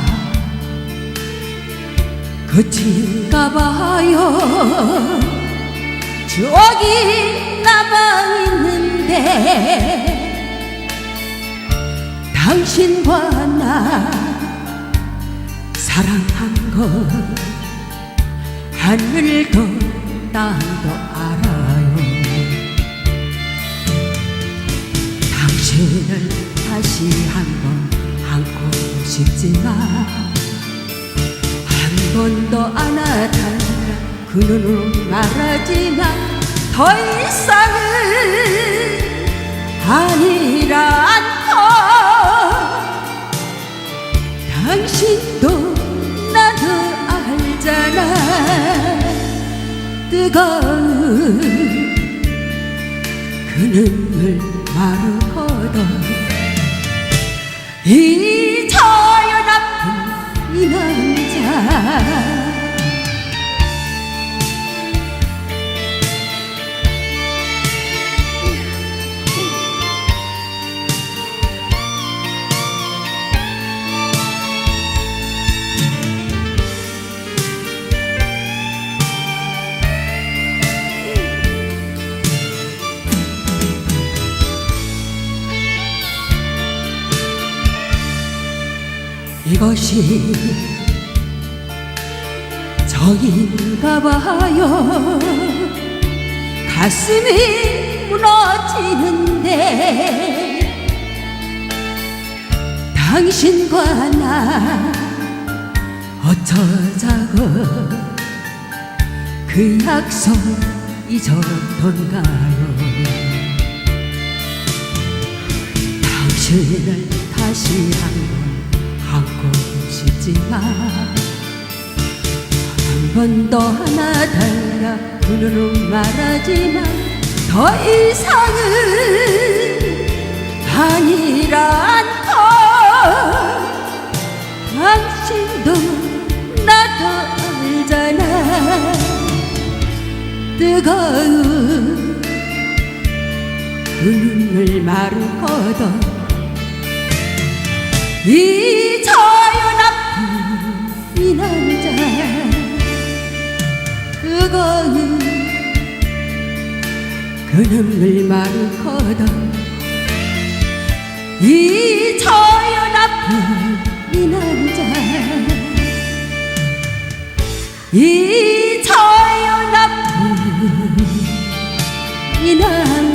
여기가 끝인가 봐요. 저기 남아 있는데 당신과 나 사랑한 건 하늘도 땅도 알아요. 당신을 다시 한번 싶지만 한 번도 안아달라 그 눈으로 말하지만 더 이상은 아니란다 당신도 나도 알잖아. 뜨거운 그 눈물 마르거든 남자 이것이 저인가 봐요. 가슴이 무너지는데 당신과 나 어쩌자고 그 약속 잊었던가요? 당신을 다시 한번 싶지만 한번 더 하나 달라 그 눈으로 말하지만 더 이상은 아니란다 당신도 나도 알잖아. 뜨거운 그 눈물 마르거든. 이 자연 그 눈물 마르거든 이 자연 아픈 이 남자. 이 자연 아픈 이 남자